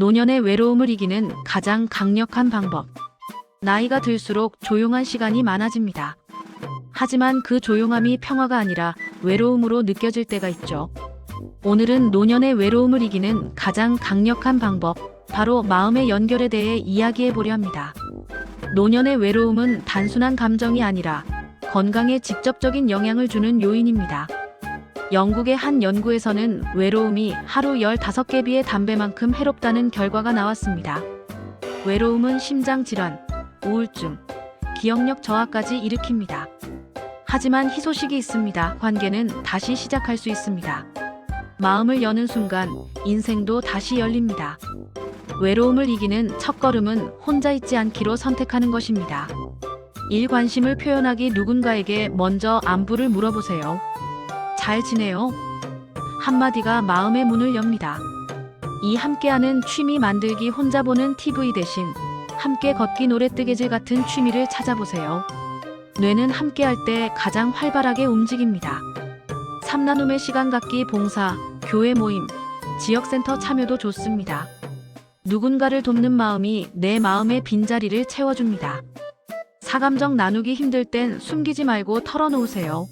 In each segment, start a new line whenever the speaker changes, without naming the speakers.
노년의 외로움을 이기는 가장 강력한 방법. 나이가 들수록 조용한 시간이 많아집니다. 하지만 그 조용함이 평화가 아니라 외로움으로 느껴질 때가 있죠. 오늘은 노년의 외로움을 이기는 가장 강력한 방법, 바로 마음의 연결에 대해 이야기해 보려 합니다. 노년의 외로움은 단순한 감정이 아니라 건강에 직접적인 영향을 주는 요인입니다. 영국의 한 연구에서는 외로움이 하루 15개 비의 담배만큼 해롭다는 결과가 나왔습니다. 외로움은 심장 질환, 우울증, 기억력 저하까지 일으킵니다. 하지만 희소식이 있습니다. 관계는 다시 시작할 수 있습니다. 마음을 여는 순간 인생도 다시 열립니다. 외로움을 이기는 첫걸음은 혼자 있지 않기로 선택하는 것입니다. 일 관심을 표현하기 누군가에게 먼저 안부를 물어보세요. 잘 지내요? 한마디가 마음의 문을 엽니다. 이 함께하는 취미 만들기 혼자 보는 TV 대신 함께 걷기 노래 뜨개질 같은 취미를 찾아보세요. 뇌는 함께할 때 가장 활발하게 움직입니다. 삼나눔의 시간 갖기 봉사, 교회 모임, 지역센터 참여도 좋습니다. 누군가를 돕는 마음이 내 마음의 빈자리를 채워줍니다. 사감정 나누기 힘들 땐 숨기지 말고 털어놓으세요.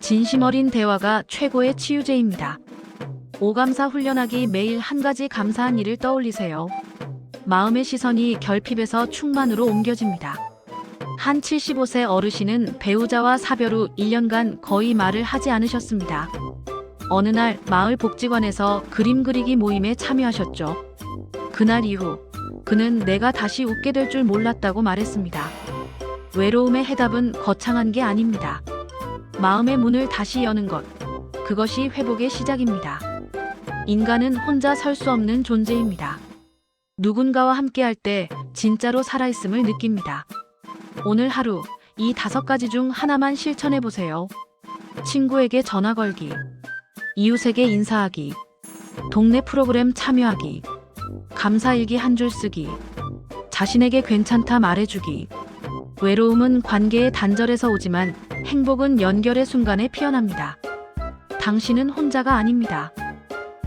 진심 어린 대화가 최고의 치유제입니다. 오감사 훈련하기 매일 한 가지 감사한 일을 떠올리세요. 마음의 시선이 결핍에서 충만으로 옮겨집니다. 한 75세 어르신은 배우자와 사별 후 1년간 거의 말을 하지 않으셨습니다. 어느 날 마을 복지관에서 그림 그리기 모임에 참여하셨죠. 그날 이후 그는 내가 다시 웃게 될 줄 몰랐다고 말했습니다. 외로움의 해답은 거창한 게 아닙니다. 마음의 문을 다시 여는 것. 그것이 회복의 시작입니다. 인간은 혼자 설 수 없는 존재입니다. 누군가와 함께할 때 진짜로 살아있음을 느낍니다. 오늘 하루 이 다섯 가지 중 하나만 실천해 보세요. 친구에게 전화 걸기, 이웃에게 인사하기, 동네 프로그램 참여하기, 감사일기 한 줄 쓰기, 자신에게 괜찮다 말해주기. 외로움은 관계의 단절에서 오지만 행복은 연결의 순간에 피어납니다. 당신은 혼자가 아닙니다.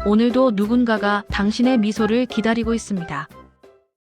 오늘도 누군가가 당신의 미소를 기다리고 있습니다.